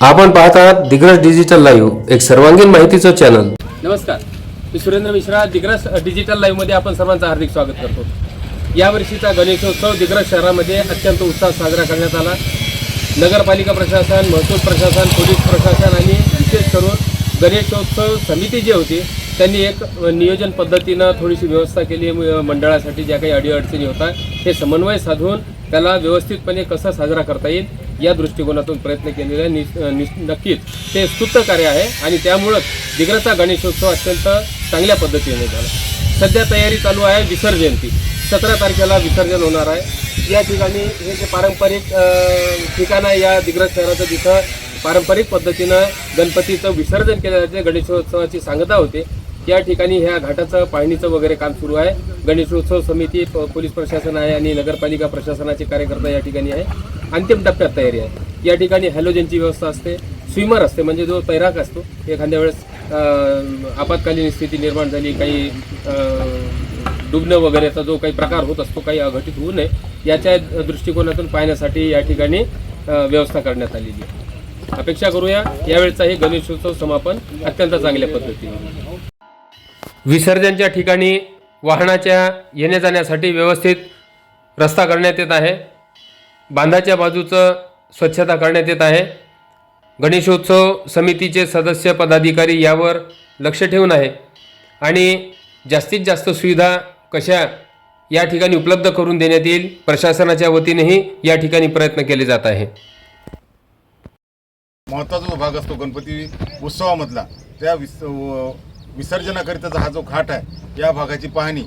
आपण पाहत आहात दिग्रस डिजिटल लाईव्ह एक सर्वांगीण माहितीचं चॅनल नमस्कार. मी सुरेंद्र मिश्रा दिग्रस डिजिटल लाईव्हमध्ये आपण सर्वांचं हार्दिक स्वागत करतो. यावर्षीचा गणेशोत्सव दिग्रस शहरामध्ये अत्यंत उत्साह साजरा करण्यात आला. नगरपालिका प्रशासन महसूल प्रशासन पोलीस प्रशासन आणि विशेष करून गणेशोत्सव समिती जी होती त्यांनी एक नियोजन पद्धतीनं थोडीशी व्यवस्था केली मंडळासाठी ज्या काही अडीअडचणी होतात हे समन्वय साधून त्याला व्यवस्थितपणे कसा साजरा करता येईल या दृष्टिकोनातून प्रयत्न केलेले निस- नक्कीच ते स्तुत्य कार्य आहे आणि त्यामुळंच दिग्रसचा गणेशोत्सव अत्यंत चांगल्या पद्धतीने झाला. सध्या तयारी चालू आहे विसर्जनची. सतरा तारखेला विसर्जन होणार आहे. या ठिकाणी हे जे पारंपरिक ठिकाण आहे या दिग्रस शहराचं जिथं पारंपरिक पद्धतीनं गणपतीचं विसर्जन केलं जाते गणेशोत्सवाची सांगता होते या ठिकाणी ह्या घाटाचं पाहणीचं वगैरे काम सुरू आहे. गणेशोत्सव समिती पोलीस प्रशासन आहे आणि नगरपालिका प्रशासनाचे कार्यकर्ता या ठिकाणी आहे. अंतिम टप्प्यात तयारी आहे. या ठिकाणी हॅलोजनची व्यवस्था असते. स्विमर असते म्हणजे जो तैराक असतो एखाद्या वेळेस आपत्कालीन स्थिती निर्माण झाली काही डुबणं वगैरेचा जो काही प्रकार होत असतो काही अघटित होऊ नये याच्या दृष्टिकोनातून पाहण्यासाठी या ठिकाणी व्यवस्था करण्यात आलेली आहे. अपेक्षा करूया यावेळेचा हे गणेशोत्सव समापन अत्यंत चांगल्या पद्धतीने. विसर्जनच्या ठिकाणी वाहनाच्या येण्या जाण्यासाठी व्यवस्थित रस्ता करण्यात येत आहे. बांधाच्या बाजूचं स्वच्छता करण्यात येत आहे. गणेशोत्सव समितीचे सदस्य पदाधिकारी यावर लक्ष ठेवून आहे. आणि जास्तीत जास्त सुविधा कशा या ठिकाणी उपलब्ध करून देण्यात येईल प्रशासनाच्या वतीनेही या ठिकाणी प्रयत्न केले जात आहे. महत्त्वाचा जो भाग असतो गणपती उत्सवामधला त्या विस विसर्जनाकरिताचा हा जो घाट आहे या भागाची पाहणी.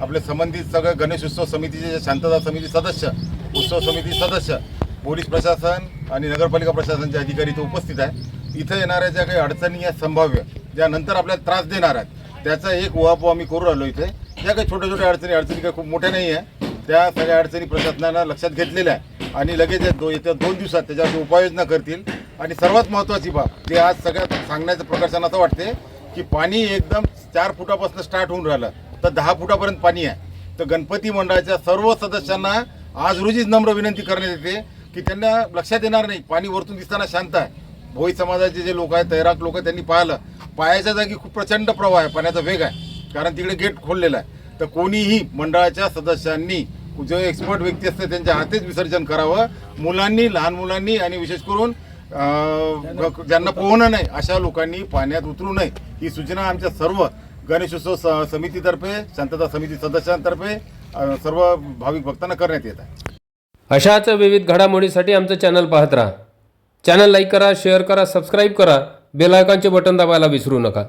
आपले संबंधित सगळे गणेशोत्सव समितीचे जे शांतता समिती सदस्य उत्सव समिती सदस्य पोलीस प्रशासन आणि नगरपालिका प्रशासनचे अधिकारी इथं उपस्थित आहे. इथं येणाऱ्या ज्या काही अडचणी आहेत संभाव्य ज्या नंतर आपल्याला त्रास देणार आहेत त्याचा एक उहापोह आम्ही करू राहिलो इथे. ज्या काही छोट्या छोट्या अडचणी अडचणी काही खूप मोठ्या नाही आहे त्या सगळ्या अडचणी प्रशासनानं लक्षात घेतलेल्या आहे आणि लगेच दो येत्या दोन दिवसात त्याच्यावर उपाययोजना करतील. आणि सर्वात महत्त्वाची बाब जे आज सगळ्यात सांगण्याचं प्रकर्षण असं वाटते की पाणी एकदम चार फुटापासून स्टार्ट होऊन राहिलं. तर दहा फुटापर्यंत पाणी आहे. तर गणपती मंडळाच्या सर्व सदस्यांना आज रोजीच नम्र विनंती करण्यात येते की त्यांना लक्षात येणार नाही पाणी वरतून दिसताना शांत आहे. भोई समाजाचे जे लोक आहेत तैराक लोक त्यांनी पाहिलं. पायाच्या जागी खूप प्रचंड प्रवाह आहे पाण्याचा वेग आहे. कारण तिकडे गेट खोललेला आहे. तर कोणीही मंडळाच्या सदस्यांनी जो एक्सपर्ट व्यक्ती असते त्यांच्या हातेच विसर्जन करावं. मुलांनी लहान मुलांनी आणि विशेष करून ज्यांना पोहणं नाही अशा लोकांनी पाण्यात उतरू नये. ही सूचना आमच्या सर्व गणेशोत्सव समितीतर्फे शांतता समिती सदस्यांतर्फे सर्व भाविक भक्तांना करण्यात येत आहे. अशाच विविध घडामोडीसाठी आमचं चॅनल पाहत राहा. चॅनल लाईक करा शेअर करा सबस्क्राईब करा. बेल आयकॉनचे बटन दाबायला विसरू नका.